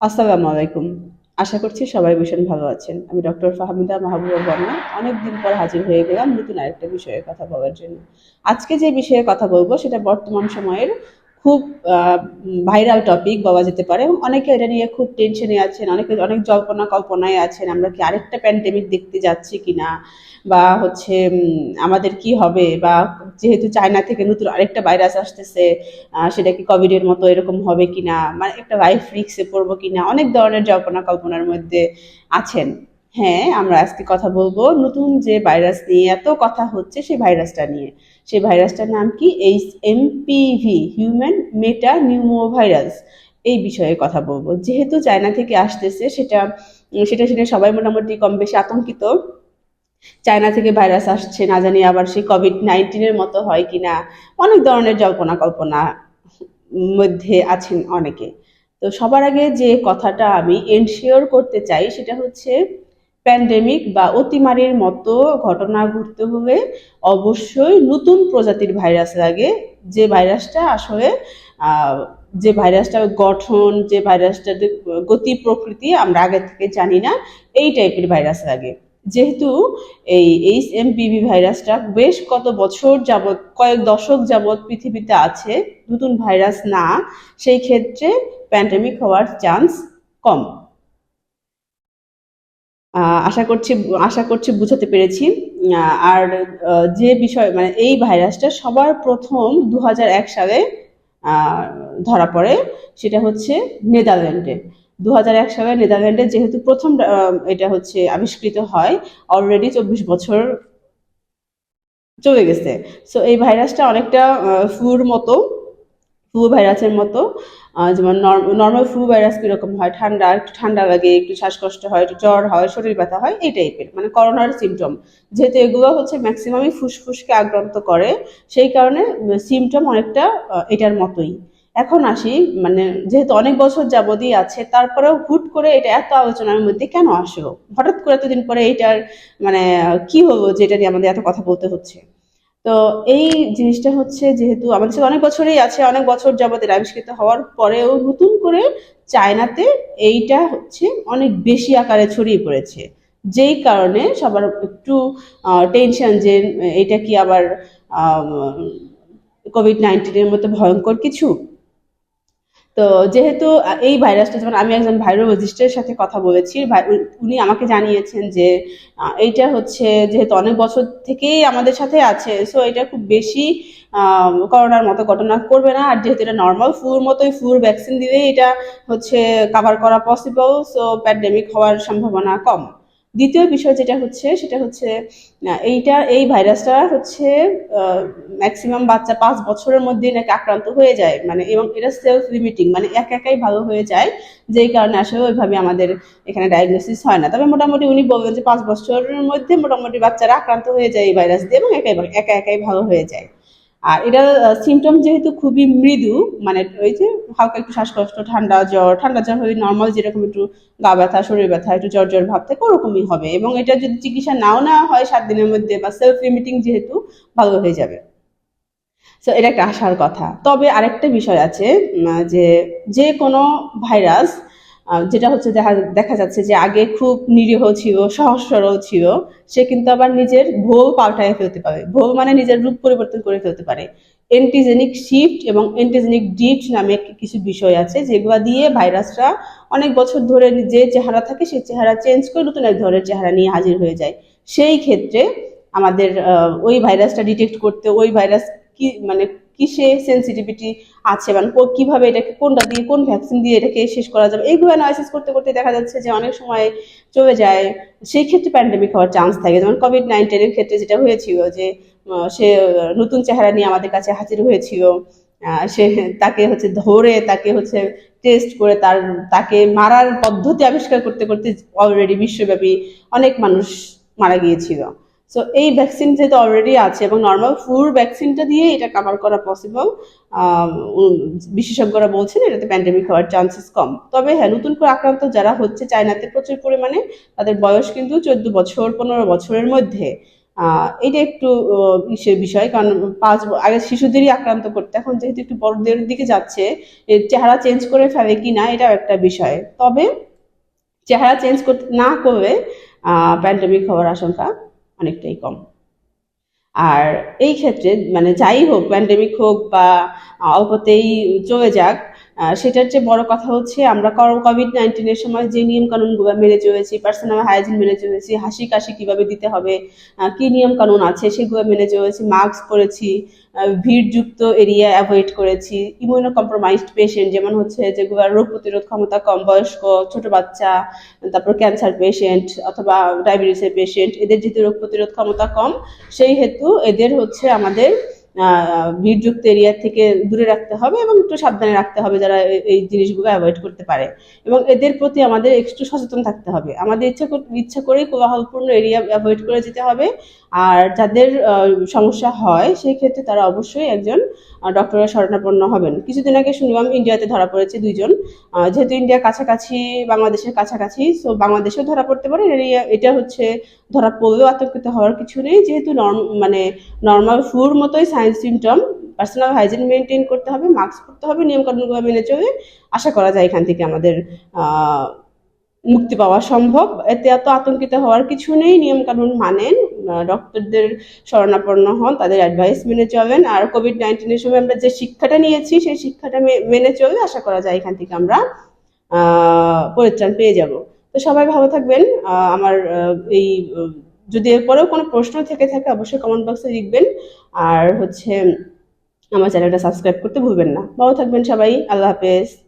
আসসালামু আলাইকুম। আশা করছি সবাই ভীষণ ভালো আছেন। আমি ডক্টর ফাহমিদা মাহবুবা বর্মা অনেক দিন পর হাজির হয়ে গেলাম নতুন আরেকটা বিষয়ে কথা বলার জন্য। আজকে যে বিষয়ে কথা বলব সেটা বর্তমান সময়ের খুব ভাইরাল টপিক বলা যেতে পারে। অনেকে এটা নিয়ে খুব টেনশনে আছেন, অনেকে অনেক জল্পনা কল্পনায় আছেন, আমরা কি আরেকটা প্যান্ডেমিক দেখতে যাচ্ছি কিনা? বা হচ্ছে আমাদের কি হবে? বা যেহেতু চায়না থেকে নতুন আরেকটা ভাইরাস আসতেছে সেটা কি কোভিডের মতো এরকম হবে কিনা? মানে একটা লাইফ রিক্সে পড়ব কিনা? অনেক ধরনের জল্পনা কল্পনার মধ্যে আছেন। হ্যাঁ আমরা আজকে কথা বলব নতুন যে ভাইরাস নিয়ে, এত কথা হচ্ছে সেই ভাইরাসটা নিয়ে। সেই ভাইরাসটার নাম কি? H MPV human metapneumovirus এই বিষয়ে কথা বলব। যেহেতু চায়না থেকে আসতেছে, সেটা সেটা শুনে সবাই মোটামুটি কম বেশি আতঙ্কিত। চায়না থেকে ভাইরাস আসছে, না জানি আবার সেই কোভিড নাইন্টিনের মতো হয় কিনা। অনেক ধরনের জল্পনা কল্পনা মধ্যে আছেন অনেকে। তো সবার আগে যে কথাটা আমি এনশিওর করতে চাই, সেটা হচ্ছে প্যান্ডেমিক বা অতিমারির মতো ঘটনা ঘটতে হলে অবশ্যই নতুন প্রজাতির ভাইরাস লাগে। যে ভাইরাসটা আসলে যে ভাইরাসটার গঠন, যে ভাইরাসটার গতি প্রকৃতি আমরা আগে থেকে জানি না, এই টাইপের ভাইরাস লাগে। যেহেতু এই এইচ এমপিভি ভাইরাসটা বেশ কত বছর যাবৎ, কয়েক দশক যাবত পৃথিবীতে আছে, নতুন ভাইরাস না, সেই ক্ষেত্রে প্যান্ডেমিক হওয়ার চান্স কম। আশা করছি আশা করছি বুঝাতে পেরেছি। আর যে বিষয় মানে এই ভাইরাসটা সবার প্রথম দু সালে ধরা পড়ে, সেটা হচ্ছে নেদারল্যান্ডে। দু সালে নেদারল্যান্ডে যেহেতু প্রথম এটা হচ্ছে আবিষ্কৃত হয় অলরেডি চব্বিশ বছর চলে গেছে। সো এই ভাইরাসটা অনেকটা ফ্লুর মতো ফ্লু ভাইরাসের মতো যেমন নর্মাল ফ্লু ভাইরাস কীরকম হয়, ঠান্ডা, একটু ঠান্ডা লাগে, একটু শ্বাসকষ্ট হয়, একটু জ্বর হয়, শরীর ব্যথা হয়, এই টাইপের মানে করোনার সিমটম যেহেতু এগুলো হচ্ছে ম্যাক্সিমামই ফুসফুসকে আক্রান্ত করে, সেই কারণে সিমটম অনেকটা এটার মতোই। এখন আসি মানে যেহেতু অনেক বছর যাবতই আছে, তারপরেও হুট করে এটা এত আলোচনার মধ্যে কেন আসলো? হঠাৎ করে এতদিন পরে এটার মানে কি হলো যেটা নিয়ে আমাদের এত কথা বলতে হচ্ছে? তো এই জিনিসটা হচ্ছে যেহেতু আমাদের সাথে অনেক বছরই আছে, অনেক বছর যাবত এটা আবিষ্কৃত হওয়ার পরেও নতুন করে চায়নাতে এইটা হচ্ছে অনেক বেশি আকারে ছড়িয়ে পড়েছে। যেই কারণে সবার একটু টেনশন যে এটা কি আবার কোভিড নাইন্টিনের মতো ভয়ঙ্কর কিছু? তো যেহেতু এই ভাইরাসটা যেমন আমি একজন ভাইরোলজিস্টের সাথে কথা বলেছি উনি আমাকে জানিয়েছেন যে এইটা হচ্ছে যেহেতু অনেক বছর থেকেই আমাদের সাথে আছে সো এটা খুব বেশি করোনার মতো ঘটনা করবে না, আর যেহেতু এটা নর্মাল ফ্লুর মতোই ফ্লুর ভ্যাকসিন দিলেই এটা হচ্ছে কাভার করা পসিবল সো প্যান্ডেমিক হওয়ার সম্ভাবনা কম। দ্বিতীয় বিষয় যেটা হচ্ছে, সেটা হচ্ছে এইটা, এই ভাইরাসটা হচ্ছে ম্যাক্সিমাম বাচ্চা পাঁচ বছরের মধ্যেই নাকি আক্রান্ত হয়ে যায়। মানে এবং এটা সেলফ লিমিটিং মানে একা একাই ভালো হয়ে যায়। যেই কারণে আসলে ওইভাবে আমাদের এখানে ডায়াগনোসিস হয় না। তবে মোটামুটি উনি বলবেন যে পাঁচ বছরের মধ্যে মোটামুটি বাচ্চারা আক্রান্ত হয়ে যায় এই ভাইরাস দিয়ে এবং একাই একা একাই ভালো হয়ে যায়। আর এটা সিমটম যেহেতু খুবই মৃদু মানে ওই যে হালকা একটু শ্বাসকষ্ট, ঠান্ডা জ্বর ঠান্ডা জ্বর হলে নর্মাল যেরকম একটু গা ব্যথা, শরীর ব্যথা, একটু জ্বর জ্বর ভাব থাকে, ওরকমই হবে। এবং এটা যদি চিকিৎসা নাও নেওয়া হয় সাত দিনের মধ্যে বা সেলফ লিমিটিং যেহেতু, ভালো হয়ে যাবে। তো এটা একটা আশার কথা। তবে আরেকটা বিষয় আছে যে যে কোনো ভাইরাস যেটা হচ্ছে দেখা দেখা যাচ্ছে যে আগে খুব নিরীহ ছিল, সহজ সরল ছিল, সে কিন্তু আবার নিজের ভোল পাল্টায় ফেলতে পারে। ভোল মানে নিজের রূপ পরিবর্তন করে ফেলতে পারে। এন্টিজেনিক শিফট এবং এন্টিজেনিক ডিট নামে কিছু বিষয় আছে, যেগুলা দিয়ে ভাইরাসরা অনেক বছর ধরে যে চেহারা থাকে, সেই চেহারা চেঞ্জ করে নতুন এক ধরনের চেহারা নিয়ে হাজির হয়ে যায়। সেই ক্ষেত্রে আমাদের ওই ভাইরাসটা ডিটেক্ট করতে, ওই ভাইরাস কি মানে কিসে সেন্সিটিভিটি আছে? মানে কীভাবে এটাকে কোনটা দিয়ে কোন ভ্যাকসিন দিয়ে এটাকে শেষ করা যাবে? এইগুলো অ্যানালাইসিস করতে করতে দেখা যাচ্ছে যে অনেক সময় চলে যায়। সেই ক্ষেত্রে প্যান্ডেমিক হওয়ার চান্স থাকে। যেমন কোভিড নাইন্টিনের ক্ষেত্রে যেটা হয়েছিল যে সে নতুন চেহারা নিয়ে আমাদের কাছে হাজির হয়েছিল। সে তাকে হচ্ছে ধরে, তাকে হচ্ছে টেস্ট করে তার, তাকে মারার পদ্ধতি আবিষ্কার করতে করতে অলরেডি বিশ্বব্যাপী অনেক মানুষ মারা গিয়েছিল। সো এই ভ্যাকসিন যেহেতু অলরেডি আছে এবং নর্মাল ফ্লুর ভ্যাকসিনটা দিয়ে এটা কাভার করা পসিবল বিশেষজ্ঞরা বলছেন এটাতে প্যান্ডেমিক হওয়ার চান্সেস কম। তবে হ্যাঁ নতুন করে আক্রান্ত যারা হচ্ছে চায়নাতে প্রচুর পরিমাণে, তাদের বয়স কিন্তু চোদ্দ বছর, পনেরো বছরের মধ্যে। এটা একটু বিষয়, কারণ পাঁচ আগে শিশুদেরই আক্রান্ত করতে, এখন যেহেতু একটু বড়দের দিকে যাচ্ছে চেহারা চেঞ্জ করে ফেলে কি না এটাও একটা বিষয়। তবে, চেহারা চেঞ্জ করতে, না করলে প্যান্ডেমিক হওয়ার আশঙ্কা অনেকটাই কম। আর এই ক্ষেত্রে মানে যাই হোক প্যান্ডেমিক হোক বা অল্পতেই চলে যাক সেটার চেয়ে বড় কথা হচ্ছে আমরা কোভিড নাইন্টিনের সময় যে নিয়ম কানুনগুলো মেনে চলেছি পার্সোনাল হাইজিন মেনে চলেছি হাসি কাশি কীভাবে দিতে হবে কি নিয়ম কানুন আছে সেগুলো মেনে চলেছি মাস্ক পরেছি ভিড়যুক্ত এরিয়া অ্যাভয়েড করেছি ইমিউনো কম্প্রোমাইজড পেশেন্ট যেমন হচ্ছে যেগুলো রোগ প্রতিরোধ ক্ষমতা কম বয়স্ক, ছোট বাচ্চা, তারপর ক্যান্সার পেশেন্ট অথবা ডায়াবেটিসের পেশেন্ট এদের যেহেতু রোগ প্রতিরোধ ক্ষমতা কম, সেই হেতু এদের হচ্ছে আমাদের ভিড়যুক্ত এরিয়া থেকে দূরে রাখতে হবে এবং একটু সাবধানে রাখতে হবে যারা এই জিনিসগুলো অ্যাভয়েড করতে পারে। এবং এদের প্রতি আমাদের একটু সচেতন থাকতে হবে। আমাদের ইচ্ছা ইচ্ছা করেই কোলাহলপূর্ণ এরিয়া অ্যাভয়েড করে যেতে হবে। আর যাদের সমস্যা হয় সেই ক্ষেত্রে তারা অবশ্যই একজন ডক্টরের শরণাপন্ন হবেন। কিছুদিন আগে শুনলাম ইন্ডিয়াতে ধরা পড়েছে দুইজন। যেহেতু ইন্ডিয়া কাছাকাছি, বাংলাদেশের কাছাকাছি সো বাংলাদেশেও ধরা পড়তে পারে। এটা হচ্ছে ধরা পড়লেও আতঙ্কিত হওয়ার কিছু নেই। যেহেতু মানে নর্মাল ফ্লুর মতোই sign symptom personal hygiene maintain করতে হবে মাস্ক পরতে হবে নিয়মকানুনগুলো মেনে চলে আশা করা যায় এখান থেকে আমাদের মুক্তি পাওয়া সম্ভব। এতে এত আতঙ্কিত হওয়ার কিছু নেই, নিয়মকানুন মানেন ডক্টরদের শরণাপন্ন হন, তাদের অ্যাডভাইস মেনে চলেন। আর কোভিড নাইন্টিনের সময় আমরা যে শিক্ষাটা নিয়েছি, সেই শিক্ষাটা মেনে চললে আশা করা যায় এখান থেকে আমরা পরিত্রাণ পেয়ে যাব। তো সবাই ভালো থাকবেন। আমার এই যদি এরপরেও কোনো প্রশ্ন থেকে থাকে, অবশ্যই কমেন্ট বক্সে লিখবেন। আর হচ্ছে, আমার চ্যানেলটা সাবস্ক্রাইব করতে ভুলবেন না। ভালো থাকবেন সবাই। আল্লাহ হাফেজ।